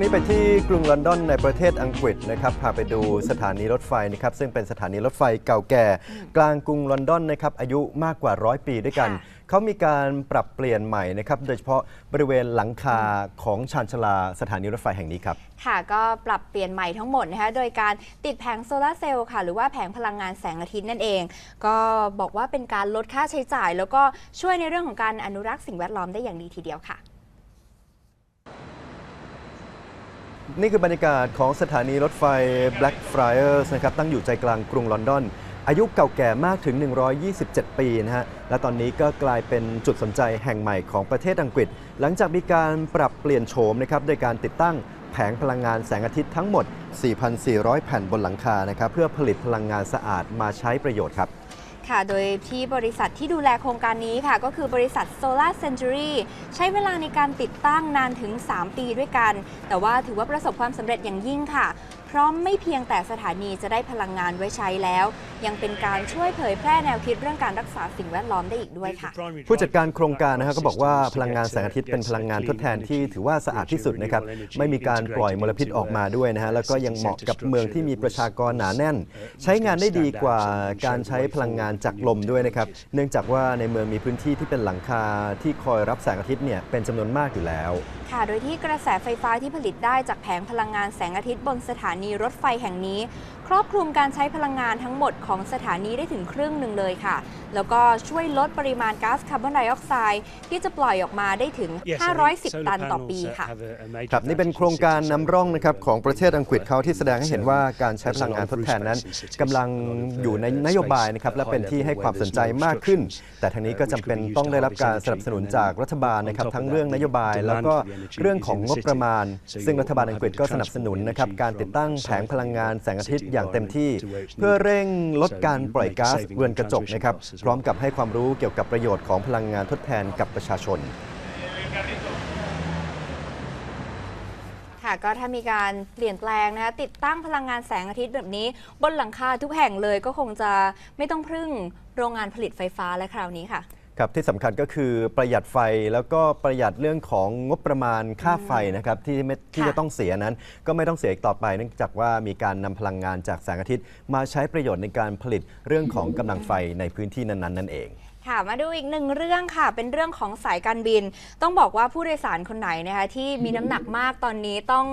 ช่วงนี้ไปที่กรุงลอนดอนในประเทศอังกฤษนะครับพาไปดูสถานีรถไฟนะครับซึ่งเป็นสถานีรถไฟเก่าแก่ กลางกรุงลอนดอนนะครับอายุมากกว่าร้อยปีด้วยกันค่ะเขามีการปรับเปลี่ยนใหม่นะครับโดยเฉพาะบริเวณหลังคาของชานชาลาสถานีรถไฟแห่งนี้ครับค่ะก็ปรับเปลี่ยนใหม่ทั้งหมดนะคะโดยการติดแผงโซลาร์เซลล์ค่ะหรือว่าแผงพลังงานแสงอาทิตย์นั่นเอง ก็บอกว่าเป็นการลดค่าใช้จ่าย แล้วก็ช่วยในเรื่องของการอนุรักษ์สิ่งแวดล้อมได้อย่างดีทีเดียวค่ะ นี่คือบรรยากาศของสถานีรถไฟ Blackfriars นะครับตั้งอยู่ใจกลางกรุงลอนดอน อายุเก่าแก่มากถึง 127 ปีนะฮะและตอนนี้ก็กลายเป็นจุดสนใจแห่งใหม่ของประเทศอังกฤษ หลังจากมีการปรับเปลี่ยนโฉมนะครับโดยการติดตั้งแผงพลังงานแสงอาทิตย์ทั้งหมด 4,400 แผ่นบนหลังคานะครับเพื่อผลิตพลังงานสะอาดมาใช้ประโยชน์ครับ ค่ะ โดยที่บริษัทที่ดูแลโครงการนี้ค่ะ ก็คือบริษัท Solar Century ใช้เวลาในการติดตั้งนานถึง 3 ปีด้วยกัน แต่ว่าถือว่าประสบความสำเร็จอย่างยิ่งค่ะ เพราะไม่เพียงแต่สถานีจะได้พลังงานไว้ใช้แล้ว ยังเป็นการช่วยเผยแพร่แนวคิดเรื่องการรักษาสิ่งแวดล้อมได้อีกด้วยค่ะ ผู้จัดการโครงการนะครับก็บอกว่าพลังงานแสงอาทิตย์เป็นพลังงานทดแทนที่ถือว่าสะอาดที่สุดนะครับไม่มีการปล่อยมลพิษออกมาด้วยนะฮะแล้วก็ยังเหมาะกับเมืองที่มีประชากรหนาแน่น ใช้งานได้ดีกว่าการใช้พลังงานจากลมด้วยนะครับเนื่องจากว่าในเมืองมีพื้นที่ที่เป็นหลังคาที่คอยรับแสงอาทิตย์เนี่ยเป็นจำนวนมากอยู่แล้ว ค่ะโดยที่กระแสไฟฟ้าที่ผลิตได้จากแผงพลังงานแสงอาทิตย์บนสถานีรถไฟแห่งนี้ ครอบคลุมการใช้พลังงานทั้งหมดของสถานีได้ถึงครึ่งหนึ่งเลยค่ะ แล้วก็ช่วยลดปริมาณก๊าซคาร์บอนไดออกไซด์ที่จะปล่อยออกมาได้ถึง 510 ตันต่อปีค่ะครับนี่เป็นโครงการนำร่องนะครับของประเทศอังกฤษเขาที่แสดงให้เห็นว่าการใช้พลังงานทดแทนนั้นกำลังอยู่ในนโยบายนะครับและเป็นที่ให้ความสนใจมากขึ้น แต่ทางนี้ก็จำเป็นต้องได้รับการสนับสนุนจากรัฐบาลนะครับทั้งเรื่องนโยบาย แล้วก็เรื่องของงบประมาณ ซึ่งรัฐบาลอังกฤษก็สนับสนุนนะครับการติดตั้งแผงพลังงานแสงอาทิตย์อย่างเต็มที่ เพื่อเร่งลดการปล่อยก๊าซเรือนกระจกนะครับพร้อมกับให้ความรู้เกี่ยวกับประโยชน์ของพลังงานทดแทนกับประชาชนค่ะก็ถ้ามีการเปลี่ยนแปลงนะคะติดตั้งพลังงานแสงอาทิตย์แบบนี้ บนหลังคาทุกแห่งเลยก็คงจะไม่ต้องพึ่งโรงงานผลิตไฟฟ้าและคราวนี้ค่ะ ครับที่สำคัญก็คือประหยัดไฟแล้วก็ประหยัดเรื่องของงบประมาณค่าไฟนะครับที่ไม่ที่ค่ะจะต้องเสียนั้น ก็ไม่ต้องเสียอีกต่อไปเนื่องจากว่ามีการนำพลังงานจากแสงอาทิตย์ มาใช้ประโยชน์ในการผลิตเรื่องของกำลังไฟในพื้นที่นั้นๆนั่นเอง ค่ะ มาดูอีกหนึ่งเรื่องค่ะ เป็นเรื่องของสายการบิน ต้องบอกว่าผู้โดยสารคนไหนนะคะที่มีน้ำหนักมากตอนนี้ต้อง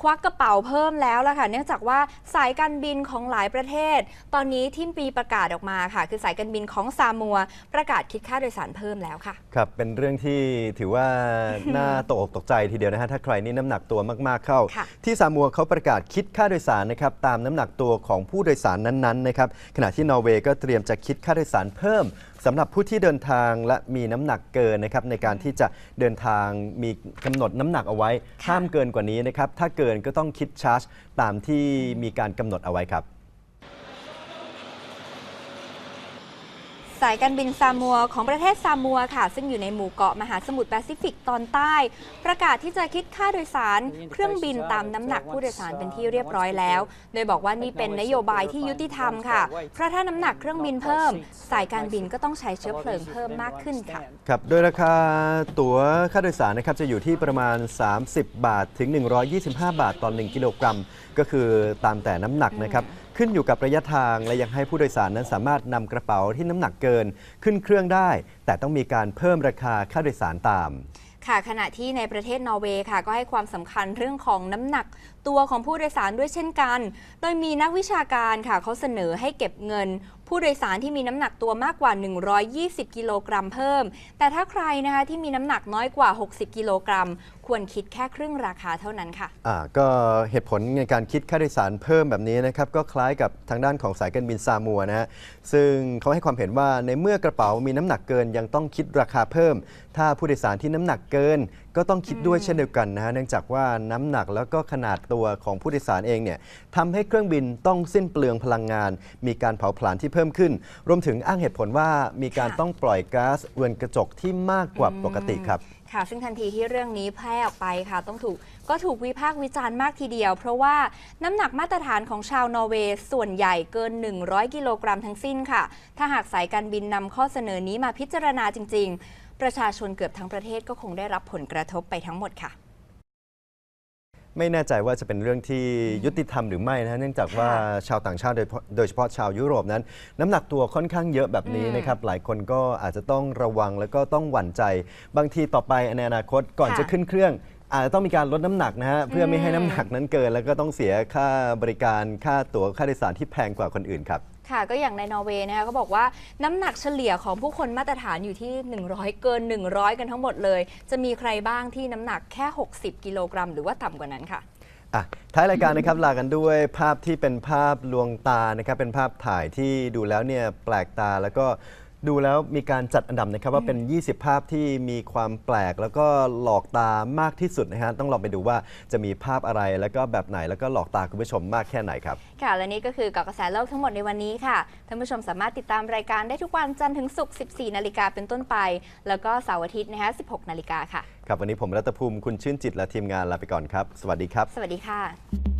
ควักกระเป๋าเพิ่มแล้วล่ะค่ะ เนื่องจากว่าสายการบินของหลายประเทศ ตอนนี้ที่มีประกาศออกมาค่ะ คือสายการบินของซามัว ประกาศคิดค่าโดยสารเพิ่มแล้วค่ะ ครับ เป็นเรื่องที่ถือว่า น่าตกอกตกใจทีเดียวนะฮะ ถ้าใครนี่น้ำหนักตัวมากๆเข้า ค่ะ ที่ซามัวเขาประกาศคิดค่าโดยสารนะครับตามน้ำหนักตัวของผู้โดยสารนั้นๆนะครับขณะที่นอร์เวย์ก็เตรียมจะคิดค่าโดยสารเพิ่ม สำหรับผู้ที่เดินทางและมีน้ำหนักเกินนะครับในการที่จะเดินทางมีกำหนดน้ำหนักเอาไว้ ห้ามเกินกว่านี้นะครับถ้าเกินก็ต้องคิดชาร์จ ตามที่มีการกำหนดเอาไว้ครับ สายการบินซามัวของประเทศซามัวค่ะ ซึ่งอยู่ในหมู่เกาะมหาสมุทรแปซิฟิกตอนใต้ ประกาศที่จะคิดค่าโดยสารเครื่องบินตามน้ำหนักผู้โดยสารเป็นที่เรียบร้อยแล้ว โดยบอกว่านี่เป็นนโยบายที่ยุติธรรมค่ะเพราะถ้าน้ำหนักเครื่องบินเพิ่ม สายการบินก็ต้องใช้เชื้อเพลิงเพิ่มมากขึ้นค่ะครับโดยราคาตั๋วค่าโดยสารนะครับจะอยู่ที่ประมาณ 30 บาทถึง 125 บาทต่อ1กิโลกรัมก็คือตามแต่น้ำหนักนะครับ ขึ้นอยู่กับระยะทางและยังให้ผู้โดยสารนั้นสามารถนำกระเป๋าที่น้ำหนักเกินขึ้นเครื่องได้ แต่ต้องมีการเพิ่มราคาค่าโดยสารตามค่ะขณะที่ในประเทศนอร์เวย์ค่ะ ก็ให้ความสำคัญเรื่องของน้ำหนักตัวของผู้โดยสารด้วยเช่นกัน โดยมีนักวิชาการค่ะเขาเสนอให้เก็บเงิน ผู้โดยสารที่มีน้ำหนักตัวมากกว่า 120 กิโลกรัมเพิ่ม แต่ถ้าใครนะคะที่มีน้ำหนักน้อยกว่า 60 กิโลกรัม ควรคิดแค่ครึ่งราคาเท่านั้นค่ะ อ่าก็เหตุผลในการคิดค่าโดยสารเพิ่มแบบนี้นะครับก็คล้ายกับทางด้านของสายการบินซามัวนะฮะซึ่งเขาให้ความเห็นว่าในเมื่อกระเป๋ามีน้ำหนักเกินยังต้องคิดราคาเพิ่ม ถ้าผู้โดยสารที่น้ำหนักเกิน ก็ต้องคิดด้วยเช่นเดียวกันนะฮะเนื่องจากว่าน้ำหนักแล้วก็ขนาดตัวของผู้โดยสารเองเนี่ยทำให้เครื่องบินต้องสิ้นเปลืองพลังงาน มีการเผาผลาญที่เพิ่มขึ้น รวมถึงอ้างเหตุผลว่ามีการค่ะต้องปล่อยก๊าซเรือนกระจกที่มากกว่าปกติครับค่ะ ซึ่งทันทีที่เรื่องนี้แพร่ออกไปค่ะ ต้องถูกก็ถูกวิพากษ์วิจารณ์มากทีเดียว เพราะว่าน้ำหนักมาตรฐานของชาวนอร์เวย์ส่วนใหญ่เกิน 100 กิโลกรัมทั้งสิ้นค่ะ ถ้าหากสายการบินนำข้อเสนอนี้มาพิจารณาจริง ๆ ประชาชนเกือบทั้งประเทศก็คงได้รับผลกระทบไปทั้งหมดค่ะ ไม่แน่ใจว่าจะเป็นเรื่องที่ยุติธรรมหรือไม่นะฮะเนื่องจากว่าชาวต่างชาติโดยเฉพาะโดยเฉพาะชาวยุโรปนั้น น้ำหนักตัวค่อนข้างเยอะแบบนี้นะครับหลายคนก็อาจจะต้องระวังแล้วก็ต้องหวั่นใจ บางทีต่อไปในอนาคตก่อนค่ะจะขึ้นเครื่อง อาจจะต้องมีการลดน้ำหนักนะฮะเพื่อไม่ให้น้ำหนักนั้นเกิน แล้วก็ต้องเสียค่าบริการค่าตั๋วค่าโดยสารที่แพงกว่าคนอื่นครับ ค่ะก็อย่างในนอร์เวย์นะคะเขาบอกว่าน้ำหนักเฉลี่ยของผู้คนมาตรฐานอยู่ที่ 100 เกิน 100 กันทั้งหมดเลย จะมีใครบ้างที่น้ำหนักแค่ 60 กิโลกรัม หรือว่าต่ำกว่านั้นค่ะ อะท้ายรายการนะครับลากันด้วยภาพที่เป็นภาพลวงตานะครับเป็นภาพถ่ายที่ดูแล้วเนี่ยแปลกตาแล้วก็ ดูแล้วมีการจัดอันดับนะครับว่าเป็น 20 ภาพที่มีความแปลก แล้วก็หลอกตามากที่สุดนะฮะต้องลองไปดูว่าจะมีภาพอะไรแล้วก็แบบไหนแล้วก็หลอกตาคุณผู้ชมมากแค่ไหนครับ ค่ะ และนี่ก็คือเกาะกระแสโลกทั้งหมดในวันนี้ค่ะท่านผู้ชมสามารถติดตามรายการได้ทุกวันจันทร์ถึงศุกร์ 14 นาฬิกาเป็นต้นไป แล้วก็เสาร์อาทิตย์นะคะ16 นาฬิกาค่ะ ครับวันนี้ผมรัตภูมิคุณชื่นจิตและทีมงานลาไปก่อนครับ สวัสดีครับ สวัสดีค่ะ